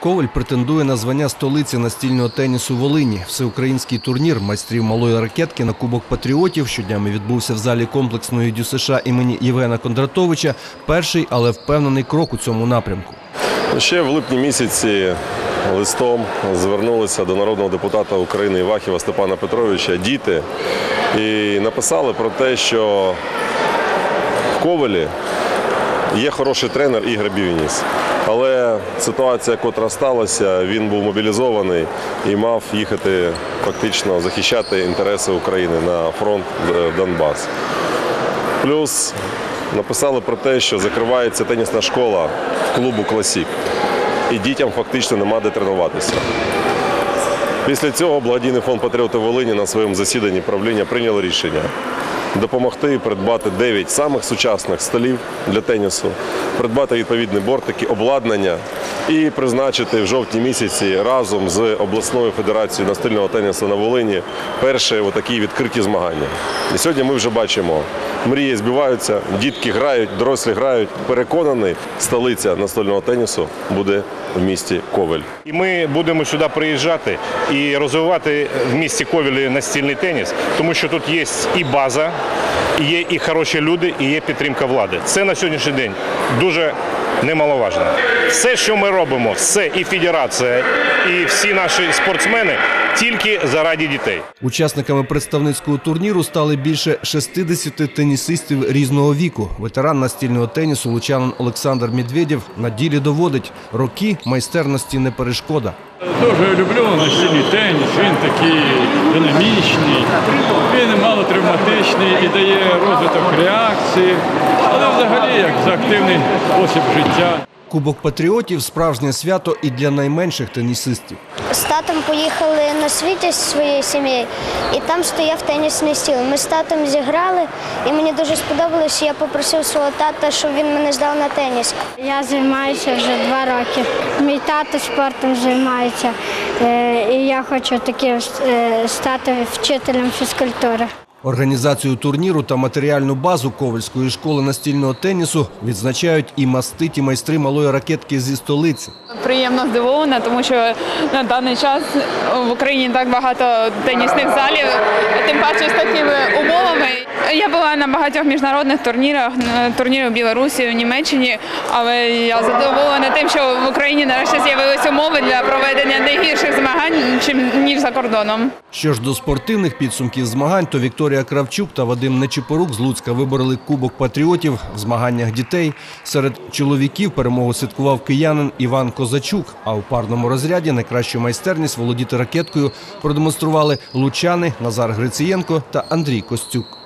Коваль претендує на звання столиці настільного тенісу Волині. Всеукраїнський турнір майстрів малої ракетки на Кубок Патріотів щоднями відбувся в залі комплексної ДЮСШ імені Євгена Кондратовича. Перший, але впевнений крок у цьому напрямку. Ще в липні місяці листом звернулися до народного депутата України Івахіва Степана Петровича діти і написали про те, що в Ковелі є хороший тренер Ігор Бівніс. Але ситуація, котра сталася, він був мобілізований і мав їхати фактично захищати інтереси України на фронт е, Донбас. Плюс написали про те, що закривається тенісна школа в клубу Класік, і дітям фактично нема де тренуватися. Після цього благодійний фонд Патріоти Волині на своєму засіданні правління прийняло рішення допомогти придбати 9 самих сучасних столів для тенісу, придбати відповідні бортики, обладнання і призначити в жовтні місяці разом з обласною федерацією настільного тенісу на Волині перші отакі відкриті змагання. І сьогодні ми вже бачимо, мрії збиваються, дітки грають, дорослі грають. Переконаний, столиця настільного тенісу буде в місті Ковель. І ми будемо сюди приїжджати і розвивати в місті Ковілі настільний теніс, тому що тут є і база, є і хороші люди, і є підтримка влади. Це на сьогоднішній день дуже немаловажно. Все, що ми робимо, все і федерація, і всі наші спортсмени тільки заради дітей. Учасниками представницького турніру стали більше 60 тенісистів різного віку. Ветеран настільного тенісу лучанин Олександр Медведєв на ділі доводить роки майстерності не перешкода. Дуже люблю настільний теніс, він такий динамічний, він мало травматичний і дає розвиток реакції, але взагалі як за активний спосіб життя. Кубок патріотів справжнє свято і для найменших тенісистів. З татом поїхали на світі зі своєю сім'єю, і там стояв тенісний стіл. Ми з татом зіграли, і мені дуже сподобалось. Я попросив свого тата, щоб він мене здав на теніс. Я займаюся вже два роки. Мій тато спортом займається, е, і я хочу таким е, стати вчителем фізкультури. Організацію турніру та матеріальну базу Ковальської школи настільного тенісу відзначають і маститі майстри малої ракетки зі столиці. Приємно здивована, тому що на даний час в Україні так багато тенісних залів, тим паче з такими умовами. Я була на багатьох міжнародних турнірах, турнірі в Білорусі, в Німеччині, але я задоволена тим, що в Україні нарешті з'явилися умови для проведення найгірших змагань, чим ніж за кордоном. Що ж до спортивних підсумків змагань, то Вікторія Кравчук та Вадим Нечипорук з Луцька вибороли Кубок патріотів в змаганнях дітей. Серед чоловіків перемогу святкував киянин Іван Козачук. А у парному розряді найкращу майстерність володіти ракеткою продемонстрували лучани Назар Грицієнко та Андрій Костюк.